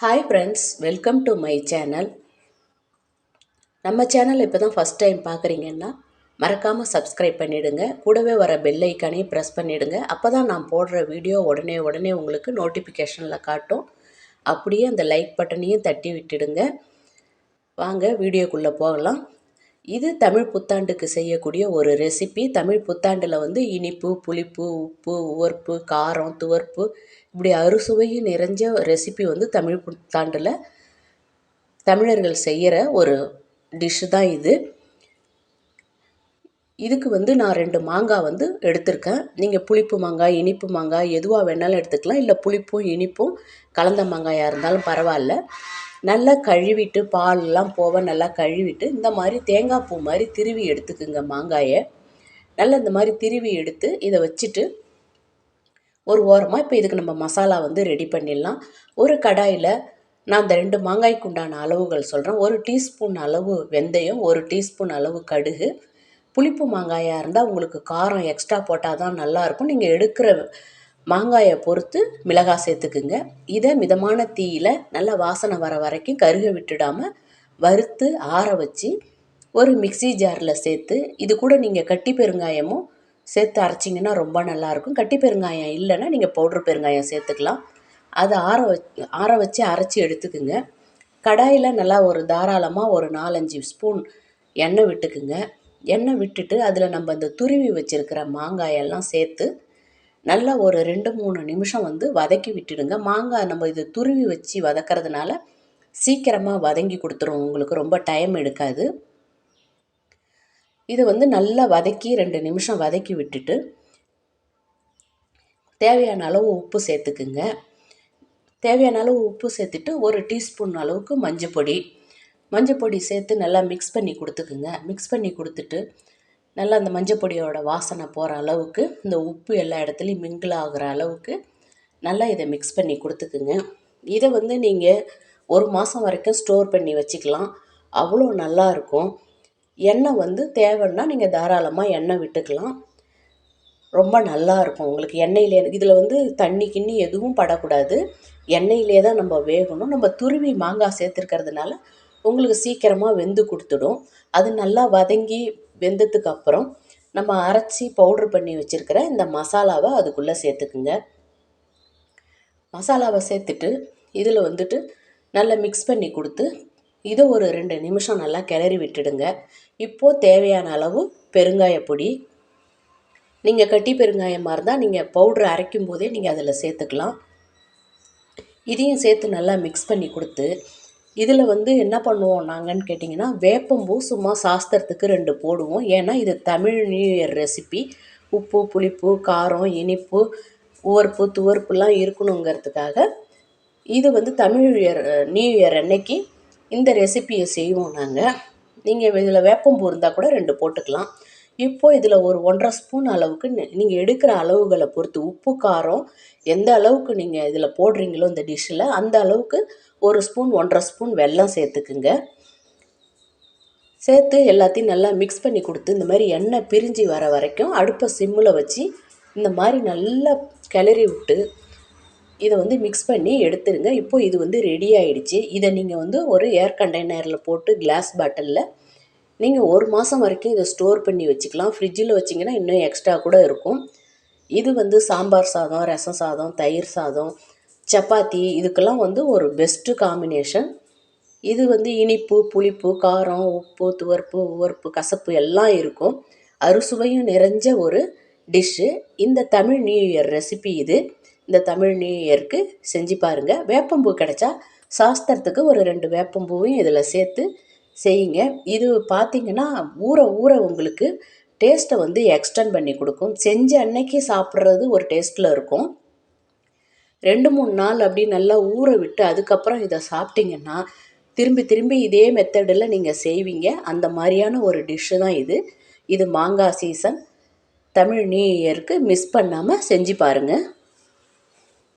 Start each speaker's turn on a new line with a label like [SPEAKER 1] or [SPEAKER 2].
[SPEAKER 1] Hi friends welcome to my channel நம்ம channel இப்போ தான் ஃபஸ்ட் டைம் பார்க்குறீங்கன்னா மறக்காமல் சப்ஸ்கிரைப் பண்ணிவிடுங்க கூடவே வர பெல் ஐக்கானையும் ப்ரெஸ் பண்ணிவிடுங்க அப்போ தான் நான் போடுற வீடியோ உடனே உடனே உங்களுக்கு நோட்டிஃபிகேஷனில் காட்டும். அப்படியே அந்த லைக் பட்டனையும் தட்டி விட்டுடுங்க. வாங்க வீடியோக்குள்ளே போகலாம். இது தமிழ் புத்தாண்டுக்கு செய்யக்கூடிய ஒரு ரெசிபி தமிழ் புத்தாண்டில் வந்து இனிப்பு புளிப்பு உப்பு உவர்ப்பு காரம் துவர்ப்பு இப்படி அறுசுவையும் நிறைஞ்ச ரெசிபி வந்து தமிழ் புத்தாண்டில் தமிழர்கள் செய்கிற ஒரு டிஷ்ஷு தான் இது. இதுக்கு வந்து நான் ரெண்டு மாங்காய் வந்து எடுத்திருக்கேன். நீங்கள் புளிப்பு மாங்காய் இனிப்பு மாங்காய் எதுவாக வேணாலும் எடுத்துக்கலாம். இல்லை புளிப்பும் இனிப்பும் கலந்த மாங்காயாக இருந்தாலும் பரவாயில்ல. நல்லா கழுவிட்டு பால்லாம் போக நல்லா கழுவிட்டு இந்த மாதிரி தேங்காய் பூ மாதிரி திருவி எடுத்துக்குங்க மாங்காயை. நல்லா இந்த மாதிரி திருவி எடுத்து இதை வச்சுட்டு ஒரு ஓரமாக இப்போ இதுக்கு நம்ம மசாலா வந்து ரெடி பண்ணிடலாம். ஒரு கடாயில் நான் அந்த ரெண்டு மாங்காய்க்கு உண்டான அளவுகள் சொல்கிறேன் ஒரு டீஸ்பூன் அளவு வெந்தயம் ஒரு டீஸ்பூன் அளவு கடுகு புளிப்பு மாங்காயாக இருந்தால் உங்களுக்கு காரம் எக்ஸ்ட்ரா போட்டால் தான் நல்லாயிருக்கும். நீங்கள் எடுக்கிற மாங்காயை பொறுத்து மிளகாய் சேர்த்துக்குங்க. இதை மிதமான தீயில் நல்லா வாசனை வர வரைக்கும் கருக விட்டுடாமல் வறுத்து ஆற வச்சு ஒரு மிக்சி ஜாரில் சேர்த்து இது கூட நீங்கள் கட்டி பெருங்காயமும் சேர்த்து அரைச்சிங்கன்னா ரொம்ப நல்லாயிருக்கும். கட்டி பெருங்காயம் இல்லைன்னா நீங்கள் பவுட்ரு பெருங்காயம் சேர்த்துக்கலாம். அதை ஆற வச் ஆற வச்சு அரைச்சி எடுத்துக்குங்க. கடாயில் நல்லா ஒரு தாராளமாக ஒரு நாலஞ்சு ஸ்பூன் எண்ணெய் விட்டுக்குங்க. எண்ணெய் விட்டுட்டு அதில் நம்ம இந்த துருவி வச்சுருக்கிற மாங்காயெல்லாம் சேர்த்து நல்லா ஒரு ரெண்டு மூணு நிமிஷம் வந்து வதக்கி விட்டுடுங்க. மாங்காய் நம்ம இது துருவி வச்சு வதக்கிறதுனால சீக்கிரமாக வதங்கி கொடுத்துரும். உங்களுக்கு ரொம்ப டைம் எடுக்காது. இது வந்து நல்லா வதக்கி ரெண்டு நிமிஷம் வதக்கி விட்டுட்டு தேவையான அளவு உப்பு சேர்த்துக்குங்க. தேவையான அளவு உப்பு சேர்த்துட்டு ஒரு டீஸ்பூன் அளவுக்கு மஞ்சள் பொடி மஞ்சப்பொடி சேர்த்து நல்லா மிக்ஸ் பண்ணி கொடுத்துக்குங்க. மிக்ஸ் பண்ணி கொடுத்துட்டு நல்லா அந்த மஞ்சப்பொடியோட வாசனை போகிற அளவுக்கு இந்த உப்பு எல்லா இடத்துலையும் மிங்கிள் ஆகிற அளவுக்கு நல்லா இதை மிக்ஸ் பண்ணி கொடுத்துக்குங்க. இதை வந்து நீங்கள் ஒரு மாதம் வரைக்கும் ஸ்டோர் பண்ணி வச்சுக்கலாம். அவ்வளோ நல்லாயிருக்கும் எண்ணெய் வந்து தேவைன்னா நீங்கள் தாராளமாக எண்ணெய் விட்டுக்கலாம். ரொம்ப நல்லா இருக்கும். உங்களுக்கு எண்ணெயிலே இதில் வந்து தண்ணி கிண்ணி எதுவும் படக்கூடாது. எண்ணெயிலே தான் நம்ம வேகணும். நம்ம துருவி மாங்காய் சேர்த்துருக்கிறதுனால உங்களுக்கு சீக்கிரமாக வெந்து கொடுத்துடும். அது நல்லா வதங்கி வெந்ததுக்கு அப்புறம் நம்ம அரைச்சி பவுட்ரு பண்ணி வச்சுருக்கிற இந்த மசாலாவை அதுக்குள்ளே சேர்த்துக்குங்க. மசாலாவை சேர்த்துட்டு இதில் வந்துட்டு நல்லா மிக்ஸ் பண்ணி கொடுத்து இதை ஒரு ரெண்டு நிமிஷம் நல்லா கிளறி விட்டுடுங்க. இப்போது தேவையான அளவு பெருங்காயப்பொடி நீங்கள் கட்டி பெருங்காயமாக இருந்தால் நீங்கள் பவுட்ரு அரைக்கும் போதே நீங்கள் அதில் சேர்த்துக்கலாம். இதையும் சேர்த்து நல்லா மிக்ஸ் பண்ணி கொடுத்து இதில் வந்து என்ன பண்ணுவோம் நாங்கன்னு கேட்டிங்கன்னா வேப்பம்பூ சும்மா சாஸ்திரத்துக்கு ரெண்டு போடுவோம். ஏன்னா இது தமிழ் நியூ இயர் ரெசிபி உப்பு புளிப்பு காரம் இனிப்பு உவர்ப்பு துவர்ப்புலாம் இருக்கணுங்கிறதுக்காக இது வந்து தமிழ் இயர் நியூ இயர் அன்னைக்கு இந்த ரெசிப்பியை செய்வோம் நாங்கள் நீங்கள் இதில் வேப்பம்பூ இருந்தால் கூட ரெண்டு போட்டுக்கலாம். இப்போது இதில் ஒரு ஒன்றரை ஸ்பூன் அளவுக்கு நீங்கள் எடுக்கிற அளவுகளை பொறுத்து உப்பு காரம் எந்த அளவுக்கு நீங்கள் இதில் போடுறீங்களோ இந்த டிஷ்ஷில் அந்த அளவுக்கு ஒரு ஸ்பூன் ஒன்றரை ஸ்பூன் வெல்லம் சேர்த்துக்குங்க. சேர்த்து எல்லாத்தையும் நல்லா மிக்ஸ் பண்ணி கொடுத்து இந்த மாதிரி எண்ணெய் பிரிஞ்சு வர வரைக்கும் அடுப்பை சிம்மில் வச்சு இந்த மாதிரி நல்லா கிளறி விட்டு இதை வந்து மிக்ஸ் பண்ணி எடுத்துருங்க. இப்போது இது வந்து ரெடி ஆகிடுச்சு இதை நீங்கள் வந்து ஒரு ஏர் கண்டெய்னரில் போட்டு கிளாஸ் பாட்டிலில் நீங்கள் ஒரு மாதம் வரைக்கும் இதை ஸ்டோர் பண்ணி வச்சுக்கலாம். ஃப்ரிட்ஜில் வச்சிங்கன்னா இன்னும் எக்ஸ்ட்ரா கூட இருக்கும். இது வந்து சாம்பார் சாதம் ரசம் சாதம் தயிர் சாதம் சப்பாத்தி இதுக்கெல்லாம் வந்து ஒரு பெஸ்ட்டு காம்பினேஷன் இது வந்து இனிப்பு புளிப்பு காரம் உப்பு துவர்ப்பு உவர்ப்பு கசப்பு எல்லாம் இருக்கும். அறுசுவையும் நிறைஞ்ச ஒரு டிஷ்ஷு இந்த தமிழ் நியூ இயர் ரெசிபி இது. இந்த தமிழ் நியூ இயருக்கு செஞ்சு பாருங்கள் வேப்பம்பூ கிடச்சா சாஸ்திரத்துக்கு ஒரு ரெண்டு வேப்பம்பூவையும் இதில் சேர்த்து செய்யுங்க. இது பார்த்திங்கன்னா ஊற ஊற உங்களுக்கு டேஸ்ட்டை வந்து எக்ஸ்டெண்ட் பண்ணி கொடுக்கும். செஞ்ச அன்னைக்கு சாப்பிட்றது ஒரு டேஸ்ட்டில் இருக்கும். ரெண்டு மூணு நாள் அப்படி நல்லா ஊற விட்டு அதுக்கப்புறம் இதை சாப்பிட்டிங்கன்னா திரும்பி திரும்பி இதே மெத்தடில் நீங்கள் செய்வீங்க. அந்த மாதிரியான ஒரு டிஷ்ஷு தான் இது. இது மாங்காய் சீசன் தமிழ் நியூ இயருக்கு மிஸ் பண்ணாமல் செஞ்சு பாருங்கள்